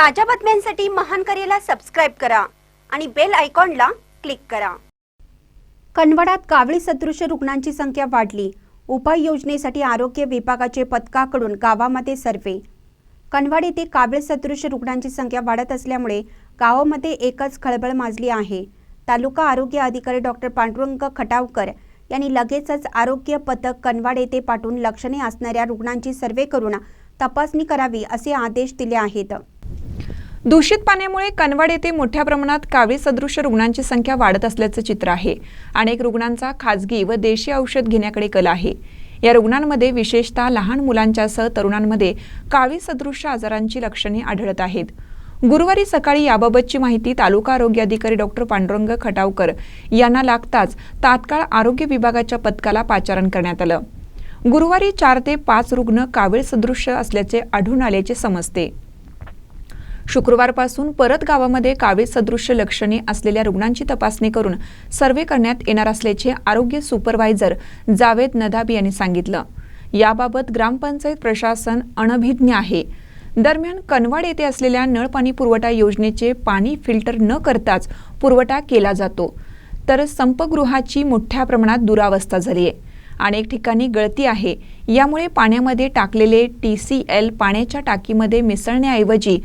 ताज्या बातम्यांसाठी महान करेला सबस्क्राईब करा आणि बेल आयकॉनला क्लिक करा. कनवाडात कावळी सदृश रुग्णांची संख्या वाढली. उपाययोजनेसाठी आरोग्य विभागाचे पथकाकडून गावामध्ये सर्वे कनवाड येथे कावळी सदृश रुग्णांची संख्या वाढत असल्यामुळे गावामध्ये एकच खळबळ माजली आहे. तालुका आरोग्य अधिकारी डॉक्टर पांडुरंग खटावकर यांनी लगेचच आरोग्य पथक कनवाड येथे पाठवून लक्षणे असणाऱ्या रुग्णांची सर्वे करून तपासणी करावी असे आदेश दिले आहेत. दूषित पाण्यामुळे कनवाड येथे मोठ्या प्रमाणात कावळी सदृश रुग्णांची संख्या वाढत असल्याचं चित्र आहे. अनेक रुग्णांचा खाजगी व देशी औषध घेण्याकडे कल आहे. या रुग्णांमध्ये विशेषतः लहान मुलांच्यासह तरुणांमध्ये कावळी सदृश आजारांची लक्षणे आढळत आहेत. गुरुवारी सकाळी याबाबतची माहिती तालुका आरोग्य अधिकारी डॉक्टर पांडुरंग खटावकर यांना लागताच तात्काळ आरोग्य विभागाच्या पथकाला पाचारण करण्यात आलं. गुरुवारी चार ते पाच रुग्ण कावीळ सदृश असल्याचे आढळून आल्याचे समजते. शुक्रवारपासून परत गावामध्ये कावीळ सदृश्य लक्षणे असलेल्या रुग्णांची तपासणी करून सर्वे करण्यात येणार असल्याचे आरोग्य सुपरवायझर जावेद नदाबी यांनी सांगितलं. याबाबत ग्रामपंचायत प्रशासन अनभिज्ञ आहे. दरम्यान कनवाड येथे असलेल्या नळपाणी पुरवठा योजनेचे पाणी फिल्टर न करताच पुरवठा केला जातो. तर संपगृहाची मोठ्या प्रमाणात दुरावस्था झाली आहे अनेक ठिकाणी गळती आहे. यामुळे पाण्यामध्ये टाकलेले टी सी एल पाण्याच्या टाकीमध्ये मिसळण्याऐवजी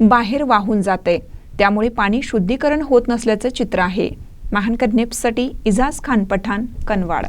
बाहेर वाहून जाते. त्यामुळे पाणी शुद्धीकरण होत नसल्याचं चित्र आहे. महानकर निप्ससाठी इजाज खान पठाण कनवाड